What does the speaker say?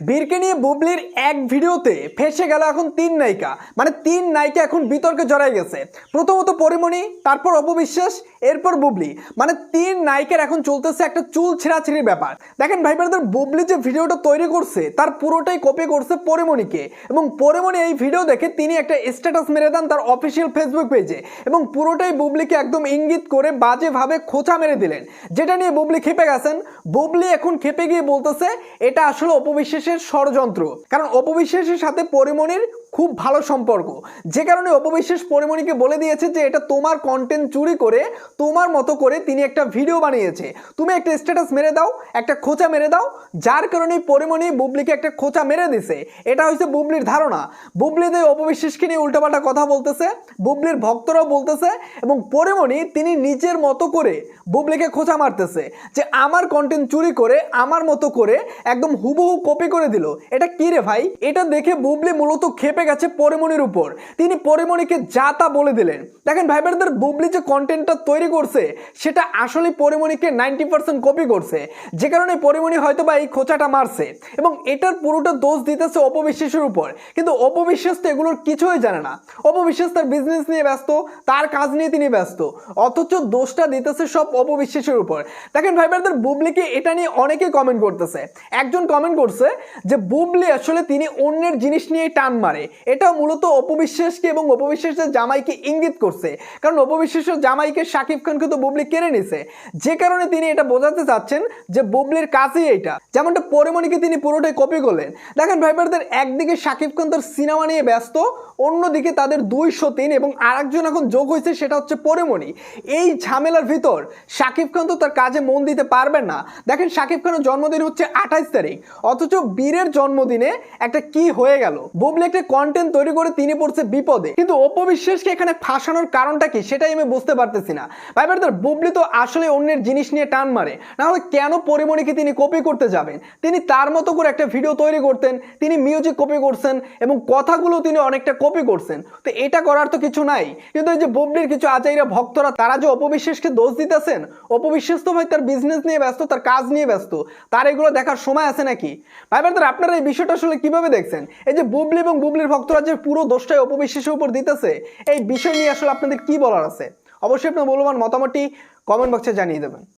বীরকে নিয়ে বুবলির এক ভিডিওতে ফেসে গেল এখন তিন নায়িকা। মানে তিন নায়িকা এখন বিতর্কে জড়াই গেছে। প্রথমত পরিমণি, তারপর অপবিশ্বাস এরপর বুবলি। মানে তিন নায়িকার এখন চলতেছে একটা চুল ছেঁড়াছিড়ির ব্যাপার। দেখেন ভাই ব্রাদার, বুবলি যে ভিডিওটা তৈরি করছে, তার পুরোটাই কপি করছে পরিমণিকে। এবং পরিমণি এই ভিডিও দেখে তিনি একটা স্ট্যাটাস মেরে দেন তার অফিসিয়াল ফেসবুক পেজে এবং পুরোটাই বুবলিকে একদম ইঙ্গিত করে বাজেভাবে খোঁচা মেরে দিলেন। যেটা নিয়ে বুবলি খেপে গেছেন, বুবলি এখন খেপে গিয়ে বলতেছে, এটা আসলে অপবিশ্বাসের ষড়যন্ত্র। কারণ অপবিশ্বাসের সাথে পরিমণির খুব ভালো সম্পর্ক। যে কারণে অপবিশ্বাস পরিমণিকে বলে দিয়েছে যে এটা তোমার কন্টেন্ট চুরি করে, তোমার মতো করে তিনি একটা ভিডিও বানিয়েছে। তুমি একটা স্ট্যাটাস মেরে দাও, একটা খোঁচা মেরে দাও, যার কারণে পরিমণি বুবলিকে একটা খোঁচা মেরে দিছে। এটা হচ্ছে বুবলির ধারণা। বুবলিতে অপবিশ্বাসকে নিয়ে উল্টাপাল্টা কথা বলতেছে, বুবলির ভক্তরাও বলতেছে এবং পরিমণি তিনি নিজের মতো করে বুবলিকে খোঁচা মারতেছে যে আমার কন্টেন্ট চুরি করে, আমার মতো করে একদম হুবহু কপি করে দিল। এটা কী রে ভাই? এটা দেখে বুবলি মূলত খেপে গেছে পরিমণির উপর। তিনি পরিমণিকে যা তা বলে দিলেন। দেখেন ভাই ব্রাদার বুবলি যে কন্টেন্টটা তৈরি করছে, সেটা আসলে পরিমণিকে নাইনটি পার্সেন্ট কপি করছে। যে কারণে পরিমণি হয়তো বা এই খোঁচাটা মারছে। এবং এটার পুরোটা দোষ দিতেছে অপবিশ্বাসের উপর। কিন্তু অপবিশ্বাস তো এগুলোর কিছুই জানে না। অপবিশ্বাস তার বিজনেস নিয়ে ব্যস্ত, তার কাজ নিয়ে তিনি ব্যস্ত। অথচ দোষটা দিতেছে সব অপবিশ্বাসের উপর। দেখেন ভাই ব্রাদার বুবলিকে এটা নিয়ে অনেকে কমেন্ট করতেছে। একজন কমেন্ট করছে যে, বুবলি আসলে তিনি অন্যের জিনিস নিয়ে টান মারে। এটা মূলত অপবিশ্বাসকে এবং অপবিশ্বাসের জামাইকে ইঙ্গিত করছে। কারণ অপবিশ্বাসের জামাইকে শাকিব খানকে তো বুবলি কেড়ে নিছে। যে কারণে তিনি এটা বোঝাতে চাচ্ছেন যে বুবলির কাজই এইটা। যেমনটা পরিমণিকে তিনি পুরোটাই কপি করলেন। দেখেন ভাই ব্রাদার একদিকে শাকিব খান তার সিনেমা নিয়ে ব্যস্ত, অন্যদিকে তাদের দুইশো তিন এবং আরেকজন এখন যোগ হয়েছে, সেটা হচ্ছে পরিমণি। এই ঝামেলার ভিতর শাকিব খান তো তার কাজে মন দিতে পারবেন না। দেখেন শাকিব খানের জন্মদিন হচ্ছে আঠাইশ তারিখ। অথচ বীরের জন্মদিনে একটা কি হয়ে গেল? বুবলি একটা কন্টেন্ট তৈরি করে তিনি পড়ছে বিপদে। কিন্তু অপবিশ্বাসকে এখানে ফাঁসানোর কারণটা কি সেটাই আমি বুঝতে পারতেছি না। ভাই ব্রাদার, বুবলি তো আসলে অন্যের জিনিস নিয়ে টান মারে। না হলে কেন পরিমণিকে তিনি কপি করতে যাবেন? তিনি তার মতো করে একটা ভিডিও তৈরি করতেন, তিনি মিউজিক কপি করছেন এবং কথাগুলো তিনি অনেকটা কপি করছেন। তো এটা করার তো কিছু নাই। কিন্তু এই যে বুবলির কিছু আচাইরা ভক্তরা, তারা যে অপবিশ্বাসকে দোষ দিতেছেন? অপবিশ্বাস তো ভাই তার বিজনেস নিয়ে ব্যস্ত, তার কাজ নিয়ে ব্যস্ত। তার এগুলো দেখার সময় আছে নাকি? ভাই ব্রাদার, আপনারা এই বিষয়টা আসলে কীভাবে দেখছেন? এই যে বুবলি এবং বুবলির ভক্তরা যে পুরো দোষটাই অপবিশ্বাসের উপর দিতেছে, এই বিষয় নিয়ে আসলে আপনাদের কি বলার আছে? অবশ্যই আপনার মূল্যবান মতামতটি কমেন্ট বক্সে জানিয়ে দেবেন।